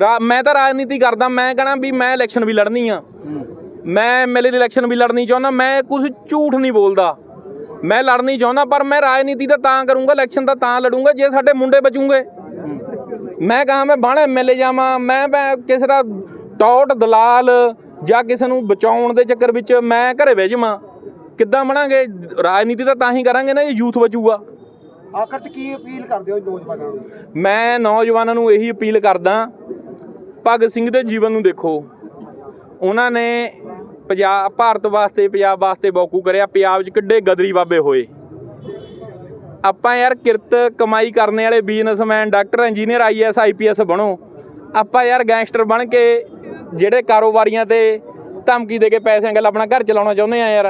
ਰਾ- ਮੈਂ ਤਾਂ ਰਾਜਨੀਤੀ ਕਰਦਾ ਮੈਂ ਕਹਣਾ ਵੀ ਮੈਂ ਇਲੈਕਸ਼ਨ ਵੀ ਲੜਨੀ ਆ। ਮੈਂ ਐਮਐਲਏ ਦੀ ਇਲੈਕਸ਼ਨ ਵੀ ਲੜਨੀ ਚਾਹੁੰਦਾ ਮੈਂ ਕੁਝ ਝੂਠ ਨਹੀਂ ਬੋਲਦਾ। ਮੈਂ ਲੜਨੀ ਚਾਹੁੰਦਾ ਪਰ ਮੈਂ ਰਾਜਨੀਤੀ ਤਾਂ ਤਾਂ ਕਰੂੰਗਾ ਇਲੈਕਸ਼ਨ ਤਾਂ ਤਾਂ ਲੜੂੰਗਾ ਜੇ ਸਾਡੇ ਮੁੰਡੇ ਬਚੂਗੇ। ਮੈਂ ਕਹਾਂ ਮੈਂ ਬਾਹਣਾ ਐਮਐਲਏ ਜਾਵਾਂ ਮੈਂ ਮੈਂ ਕਿਸੇ ਦਾ ਟੌਟ ਦਲਾਲ ਜਾਂ ਕਿਸੇ ਨੂੰ ਬਚਾਉਣ ਦੇ ਚੱਕਰ ਵਿੱਚ ਮੈਂ ਘਰੇ ਬਹਿ ਜਾਵਾਂ। ਕਿੱਦਾਂ ਬਣਾਂਗੇ? ਰਾਜਨੀਤੀ ਤਾਂ ਤਾਂ ਹੀ ਕਰਾਂਗੇ ਨਾ ਜੇ ਯੂਥ ਬਚੂਗਾ। ਆਖਰ ਚ ਕੀ ਅਪੀਲ ਕਰਦੇ ਹੋ ਨੌਜਵਾਨਾਂ ਨੂੰ? ਮੈਂ ਨੌਜਵਾਨਾਂ ਨੂੰ ਇਹੀ ਅਪੀਲ ਕਰਦਾ ਭਗਤ ਸਿੰਘ ਦੇ ਜੀਵਨ ਨੂੰ ਦੇਖੋ। ਉਹਨਾਂ ਨੇ ਪੰਜਾਬ, ਭਾਰਤ ਵਾਸਤੇ, ਪੰਜਾਬ ਵਾਸਤੇ ਬੌਕੂ ਕਰਿਆ। ਪੰਜਾਬ 'ਚ ਕਿੱਡੇ ਗਦਰੀ ਬਾਬੇ ਹੋਏ। ਆਪਾਂ ਯਾਰ ਕਿਰਤ ਕਮਾਈ ਕਰਨੇ ਵਾਲੇ businessman doctor engineer IAS IPS ਬਣੋ। ਆਪਾਂ ਯਾਰ ਗੈਂਗਸਟਰ ਬਣ ਕੇ ਜਿਹੜੇ ਕਾਰੋਬਾਰੀਆਂ ਤੇ ਧਮਕੀ ਦੇ ਕੇ ਪੈਸਿਆਂ ਗੱਲ ਆਪਣਾ ਘਰ ਚਲਾਉਣਾ ਚਾਹੁੰਦੇ ਆ ਯਾਰ।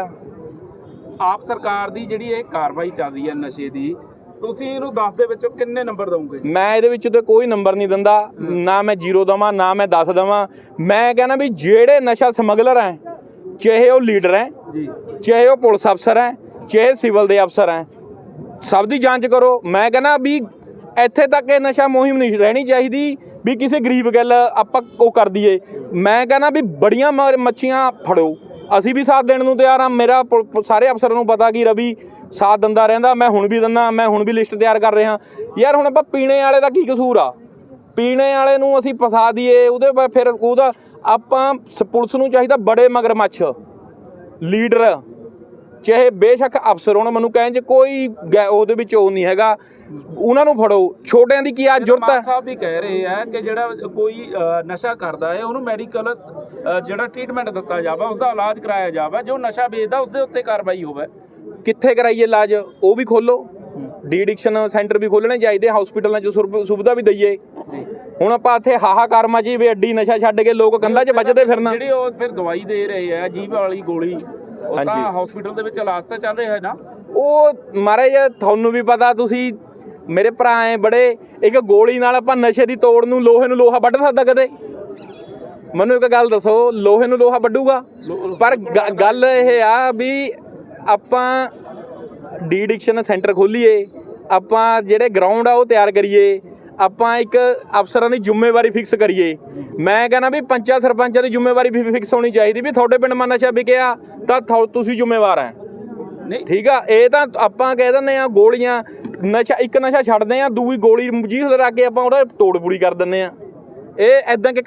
ਆਪ ਸਰਕਾਰ ਦੀ ਜਿਹੜੀ ਇਹ ਕਾਰਵਾਈ ਚੱਲ ਰਹੀ ਹੈ ਨਸ਼ੇ ਦੀ ਤੁਸੀਂ ਇਹਨੂੰ 10 ਦੇ ਵਿੱਚੋਂ ਕਿੰਨੇ ਨੰਬਰ ਦਵੋਗੇ ਮੈਂ ਇਹਦੇ ਵਿੱਚ ਤੇ ਕੋਈ ਨੰਬਰ ਨਹੀਂ ਦਿੰਦਾ ਨਾ ਮੈਂ 0 ਦਵਾਂ ਨਾ ਮੈਂ 10 ਦਵਾਂ। ਮੈਂ ਕਹਿੰਦਾ ਵੀ ਜਿਹੜੇ ਨਸ਼ਾ ਸਮਗਲਰ ਹੈ ਚਾਹੇ ਉਹ ਲੀਡਰ ਹੈ ਜੀ। ਚਾਹੇ ਉਹ ਪੁਲਿਸ ਅਫਸਰ ਹੈ ਚਾਹੇ ਸਿਵਲ ਦੇ ਅਫਸਰ ਹੈ ਸਭ ਦੀ ਜਾਂਚ ਕਰੋ। ਮੈਂ ਕਹਿੰਦਾ ਵੀ ਇੱਥੇ ਤੱਕ ਇਹ ਨਸ਼ਾ ਮੁਹਿੰਮ ਨਹੀਂ ਰਹਿਣੀ ਚਾਹੀਦੀ ਵੀ ਕਿਸੇ ਗਰੀਬ ਗੱਲ ਆਪਾਂ ਉਹ ਕਰ ਦਈਏ। ਮੈਂ ਕਹਿੰਦਾ ਵੀ ਬੜੀਆਂ ਮੱਛੀਆਂ ਫੜੋ। ਅਸੀਂ ਵੀ ਸਾਥ ਦੇਣ ਨੂੰ ਤਿਆਰ ਹਾਂ। ਮੇਰਾ ਪੁ- ਸਾਰੇ ਅਫਸਰਾਂ ਨੂੰ ਪਤਾ ਕਿ ਰਵੀ ਸਾਥ ਦਿੰਦਾ ਰਹਿੰਦਾ। ਮੈਂ ਹੁਣ ਵੀ ਦਿੰਦਾ, ਮੈਂ ਹੁਣ ਵੀ ਲਿਸਟ ਤਿਆਰ ਕਰ ਰਿਹਾ। ਯਾਰ ਹੁਣ ਆਪਾਂ ਪੀਣੇ ਵਾਲੇ ਦਾ ਕੀ ਕਸੂਰ ਆ? ਪੀਣੇ ਵਾਲੇ ਨੂੰ ਅਸੀਂ ਫਸਾ ਦਈਏ, ਉਹਦੇ ਬਾਅਦ ਫਿਰ ਉਹਦਾ ਆਪਾਂ ਸ- ਪੁਲਿਸ ਨੂੰ ਚਾਹੀਦਾ ਬੜੇ ਮਗਰਮੱਛ। ਲੀਡਰ। ਚਾਹੇ ਬੇਸ਼ੱਕ ਅਫਸਰ ਹੋਣ ਮੈਨੂੰ ਕਹਿਣ ਚ ਕੋਈ ਗੈ- ਉਹਦੇ ਵਿੱਚ ਉਹ ਨਹੀਂ ਹੈਗਾ। ਉਹਨਾਂ ਨੂੰ ਫੜੋ। ਛੋਟਿਆਂ ਦੀ ਕੀ ਆ ਜ਼ਰੂਰਤ ਮਾਨ ਹੈ। ਸਾਹਿਬ ਵੀ ਕਹਿ ਰਹੇ ਆ ਕਿ ਜਿਹੜਾ ਕੋਈ ਅ, ਨਸ਼ਾ ਕਰਦਾ ਹੈ ਉਹਨੂੰ ਮੈਡੀਕਲ ਜਿਹੜਾ ਟ੍ਰੀਟਮੈਂਟ ਦਿੱਤਾ ਜਾਵੇ ਉਸ ਦਾ ਇਲਾਜ ਕਰਾਇਆ ਜਾਵੇ ਜੋ ਨਸ਼ਾ ਵੇਚਦਾ ਉਸ ਦੇ ਉੱਤੇ ਕਾਰਵਾਈ ਹੋਵੇ। ਕਿੱਥੇ ਕਰਾਈਏ ਇਲਾਜ? ਉਹ ਵੀ ਖੋਲੋ। ਡੀ ਐਡਿਕਸ਼ਨ ਸੈਂਟਰ ਵੀ ਖੋਲਣੇ ਚਾਹੀਦੇ ਹਸਪੀਟਲਾਂ 'ਚ ਸੁਰ- ਸੁਵਿਧਾ ਵੀ ਦਈਏ। ਜੀ। ਹੁਣ ਆਪਾਂ ਇੱਥੇ ਹਾਹਾਕਾਰ ਮਚੀ ਵੀ ਅੱਡੀ ਨਸ਼ਾ ਛੱਡ ਕੇ ਲੋਕ ਕੰਧਾਂ 'ਚ ਵੱਜਦੇ ਫਿਰਨਾ। ਜਿਹੜੇ ਉਹ ਫਿਰ ਦਵਾਈ ਦੇ ਰਹੇ ਆ ਜੀਭ ਵਾਲੀ ਗੋਲੀ ਉਹ ਤਾਂ ਹਾਂਜੀ। ਹਸਪੀਟਲ ਦੇ ਵਿੱਚ ਇਲਾਜ ਤਾਂ ਚੱਲ ਰਿਹਾ ਹੈ ਨਾ। ਉਹ ਮਹਾਰਾਜ ਤੁਹਾਨੂੰ ਵੀ ਪਤਾ ਤੁਸੀਂ ਮੇਰੇ ਭਰਾ ਐ ਬੜੇ ਇੱਕ ਗੋਲੀ ਨਾਲ ਆਪਾਂ ਨਸ਼ੇ ਦੀ ਤੋੜ ਨੂੰ ਲੋਹੇ ਨੂੰ ਲੋਹਾ ਵੱਢ ਸਕਦਾ ਕਦੇ? ਮੈਨੂੰ ਇੱਕ ਗੱਲ ਦੱਸੋ ਲੋਹੇ ਨੂੰ ਲੋਹਾ ਵੱਢੂਗਾ? ਪਰ ਗ- ਗੱਲ ਇਹ ਆ ਵੀ ਆਪਾਂ ਡੀ ਐਡਿਕਸ਼ਨ ਸੈਂਟਰ ਖੋਲੀਏ ਆਪਾਂ ਜਿਹੜੇ ਗਰਾਊਂਡ ਆ ਉਹ ਤਿਆਰ ਕਰੀਏ ਆਪਾਂ ਇੱਕ ਅਫਸਰਾਂ ਦੀ ਜ਼ਿੰਮੇਵਾਰੀ ਫਿਕਸ ਕਰੀਏ। ਮੈਂ ਕਹਿੰਦਾ ਵੀ ਪੰਚਾਂ ਸਰਪੰਚਾਂ ਦੀ ਜ਼ਿੰਮੇਵਾਰੀ ਵੀ ਫਿਕਸ ਹੋਣੀ ਚਾਹੀਦੀ ਵੀ ਤੁਹਾਡੇ ਪਿੰਡ ਮਾ ਨਸ਼ਾ ਵਿਕਿਆ ਤਾਂ ਤੁਸੀਂ ਜ਼ਿੰਮੇਵਾਰ ਹੈ ਨਹੀਂ। ਠੀਕ ਆ? ਇਹ ਤਾਂ ਆਪਾਂ ਕਹਿ ਦਿੰਦੇ ਆ ਗੋਲੀਆਂ ਨਸ਼ਾ ਇੱਕ ਨਸ਼ਾ ਛੱਡਦੇ ਆ ਦੂਜੀ ਗੋਲੀ ਜੀਭ ਲਗਾ ਕੇ ਆਪਾਂ ਉਹਦਾ ਤੋੜ ਪੂਰੀ ਕਰ ਦਿੰਦੇ ਆ। ਇਹ ਐਦਾਂ ਕਿ